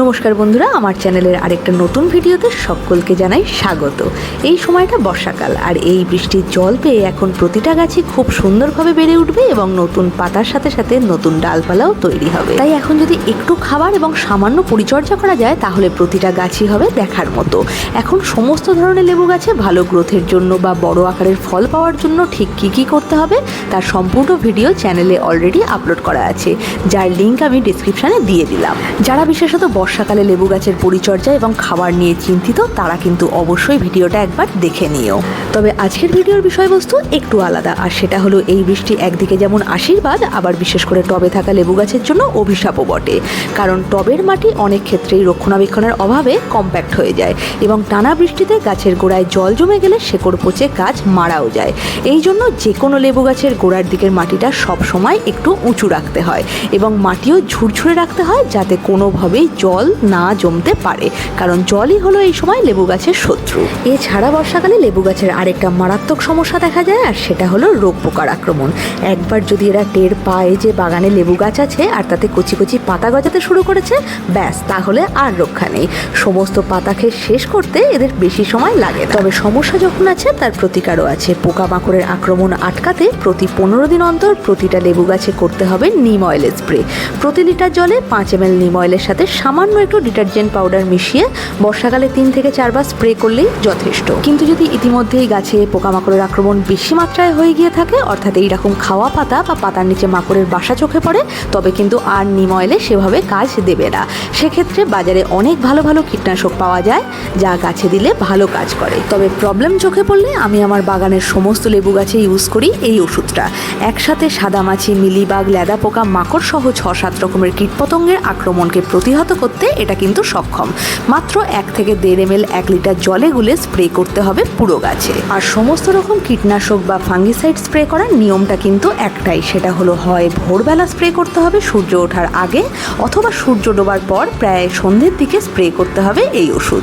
নমস্কার বন্ধুরা, আমার চ্যানেলের আরেকটা নতুন ভিডিওতে সকলকে জানাই স্বাগত। এই সময়টা বর্ষাকাল, আর এই বৃষ্টির জল পেয়ে এখন প্রতিটা গাছই খুব সুন্দরভাবে বেড়ে উঠবে এবং নতুন পাতার সাথে সাথে নতুন ডালপালাও তৈরি হবে। তাই এখন যদি একটু খাবার এবং সামান্য পরিচর্যা করা যায়, তাহলে প্রতিটা গাছই হবে দেখার মতো। এখন সমস্ত ধরনের লেবু গাছে ভালো গ্রোথের জন্য বা বড় আকারের ফল পাওয়ার জন্য ঠিক কী কী করতে হবে, তার সম্পূর্ণ ভিডিও চ্যানেলে অলরেডি আপলোড করা আছে, যার লিঙ্ক আমি ডিসক্রিপশানে দিয়ে দিলাম। যারা বিশেষত বর্ষাকালে লেবু গাছের পরিচর্যা এবং খাবার নিয়ে চিন্তিত, তারা কিন্তু অবশ্যই ভিডিওটা একবার দেখে নিও। তবে আজকের ভিডিওর বিষয়বস্তু একটু আলাদা, আর সেটা হলো এই বৃষ্টি একদিকে যেমন আশীর্বাদ, আবার বিশেষ করে টবে থাকা লেবু গাছের জন্য অভিশাপও বটে। কারণ টবের মাটি অনেক ক্ষেত্রেই রক্ষণাবেক্ষণের অভাবে কম্প্যাক্ট হয়ে যায় এবং টানা বৃষ্টিতে গাছের গোড়ায় জল জমে গেলে শেকড় পচে গাছ মারাও যায়। এই জন্য যে কোনো লেবু গাছের গোড়ার দিকের মাটিটা সব সময় একটু উঁচু রাখতে হয় এবং মাটিও ঝুরঝুরে রাখতে হয় যাতে কোনোভাবেই জল না জমতে পারে, কারণ জলই হলো এই সময় লেবু গাছের শত্রু। এছাড়া বর্ষাকালে লেবু গাছের আরেকটা মারাত্মক সমস্যা দেখা যায়, আর সেটা হলো রোগ পোকার আক্রমণ। একবার যদি এরা টের পায় যে বাগানে লেবু গাছ আছে, আর তাতে কচি কচি পাতা গজাতে শুরু করেছে, ব্যাস, তাহলে আর রক্ষা নেই। সমস্ত পাতা খেয়ে শেষ করতে এদের বেশি সময় লাগে। তবে সমস্যা যখন আছে, তার প্রতিকারও আছে। পোকামাকড়ের আক্রমণ আটকাতে প্রতি পনেরো দিন অন্তর প্রতিটা লেবু গাছে করতে হবে নিম অয়েলের স্প্রে। প্রতি লিটার জলে পাঁচ এম এল নিম অয়েলের সাথে সামান্য একটু ডিটারজেন্ট পাউডার মিশিয়ে বর্ষাকালে তিন থেকে চারবার স্প্রে করলেই যথেষ্ট। কিন্তু যদি ইতিমধ্যেই গাছে পোকামাকড়ের আক্রমণ বেশি মাত্রায় হয়ে গিয়ে থাকে, অর্থাৎ এইরকম খাওয়া পাতা বা পাতার নিচে মাকড়ের বাসা চোখে পড়ে, তবে কিন্তু আর নিম অয়েলে সেভাবে কাজ দেবে না। সেক্ষেত্রে বাজারে অনেক ভালো ভালো কীটনাশক পাওয়া যায়, যা গাছে দিলে ভালো কাজ করে। তবে প্রবলেম চোখে পড়লে আমি আমার বাগানের সমস্ত লেবু গাছে ইউজ করি এই ওষুধটা। একসাথে সাদামাছি মিলিবাগ ল্যাদা পোকা মাকড় সহ ছ সাত রকমের কীটপতঙ্গের আক্রমণকে প্রতিহত করতে এটা কিন্তু সক্ষম। মাত্র এক থেকে দেড় এম এক লিটার জলে গুলে স্প্রে করতে হবে পুরো গাছে। আর সমস্ত রকম কীটনাশক বা ফাঙ্গিসাইড স্প্রে করার নিয়মটা কিন্তু একটাই, সেটা হলো হয় ভোরবেলা স্প্রে করতে হবে সূর্য ওঠার আগে, অথবা সূর্য ডোবার পর প্রায় সন্ধ্যের দিকে স্প্রে করতে হবে এই ওষুধ।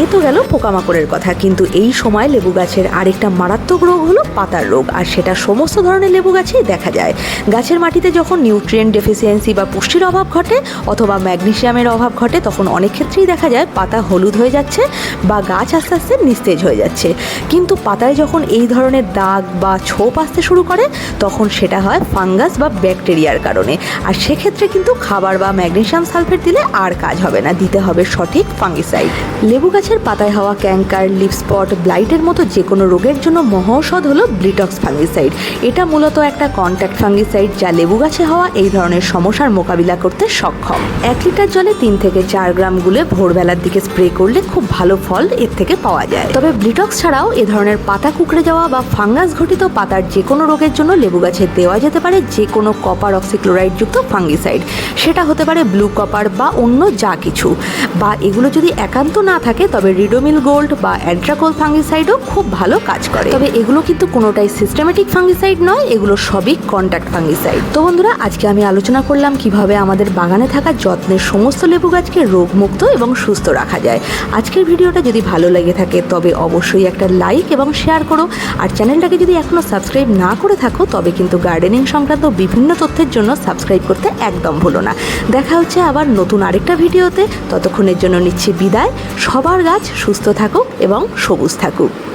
এ তো গেল পোকামাকড়ের কথা। কিন্তু এই সময় লেবু গাছের আরেকটা মারাত্মক রোগ হলো পাতার রোগ, আর সেটা সমস্ত ধরনের লেবু গাছেই দেখা যায়। গাছের মাটিতে যখন নিউট্রিয়েন্ট ডেফিসিয়েন্সি বা পুষ্টির অভাব ঘটে অথবা ম্যাগনেসিয়ামের অভাব ঘটে, তখন অনেক ক্ষেত্রেই দেখা যায় পাতা হলুদ হয়ে যাচ্ছে বা গাছ আস্তে আস্তে নিস্তেজ হয়ে যাচ্ছে। কিন্তু পাতায় যখন এই ধরনের দাগ বা ছোপ আসতে শুরু করে, তখন সেটা হয় ফাঙ্গাস বা ব্যাকটেরিয়ার কারণে। আর সেক্ষেত্রে কিন্তু খাবার বা ম্যাগনেসিয়াম সালফেট দিলে আর কাজ হবে না, দিতে হবে সঠিক ফাঙ্গিসাইড। লেবু গাছের পাতায় হওয়া ক্যাঙ্কার লিপ স্পট ব্লাইটের মতো যে কোনো রোগের জন্য মহৌষধ হলো ব্লিটক্স ফাঙ্গিসাইড এটা মূলত একটা কন্ট্যাক্ট ফাঙ্গিসাইড যা লেবু গাছে হওয়া এই ধরনের সমস্যার মোকাবিলা করতে সক্ষম। এক লিটার জলে তিন থেকে চার গ্রাম গুলে ভোরবেলার দিকে স্প্রে করলে খুব ভালো ফল এর থেকে পাওয়া যায়। তবে ব্লিটক্স ছাড়াও এ ধরনের পাতা কুকড়ে যাওয়া বা ফাঙ্গাস ঘটিত পাতার যে কোনো রোগের জন্য লেবু গাছে দেওয়া যেতে পারে যে কোনো কপার অক্সিক্লোরাইড যুক্ত ফাঙ্গিসাইড সেটা হতে পারে ব্লু কপার বা অন্য যা কিছু। বা এগুলো যদি একান্ত না থাকে তবে রিডোমিল গোল্ড বা অ্যাড্রাকোল ফাঙ্গিসাইডও খুব ভালো কাজ করে। তবে এগুলো কিন্তু কোনোটাই সিস্টেমেটিক ফাঙ্গিসাইড নয়, এগুলো সবই কন্ট্যাক্ট ফাঙ্গিসাইড। তো বন্ধুরা, আজকে আমি আলোচনা করলাম কীভাবে আমাদের বাগানে থাকা যত্নের সমস্ত লেবু গাছকে রোগমুক্ত এবং সুস্থ রাখা যায়। আজকের ভিডিওটা যদি ভালো লেগে থাকে, তবে অবশ্যই একটা লাইক এবং শেয়ার করো। আর চ্যানেলটাকে যদি এখনও সাবস্ক্রাইব না করে থাকো, তবে কিন্তু গার্ডেনিং সংক্রান্ত বিভিন্ন তথ্যের জন্য সাবস্ক্রাইব করতে একদম ভুলো না। দেখা হচ্ছে আবার নতুন আরেকটা ভিডিওতে। ততক্ষণের জন্য নিচ্ছি বিদায়। সবার গাছ সুস্থ থাকুক এবং সবুজ থাকুক।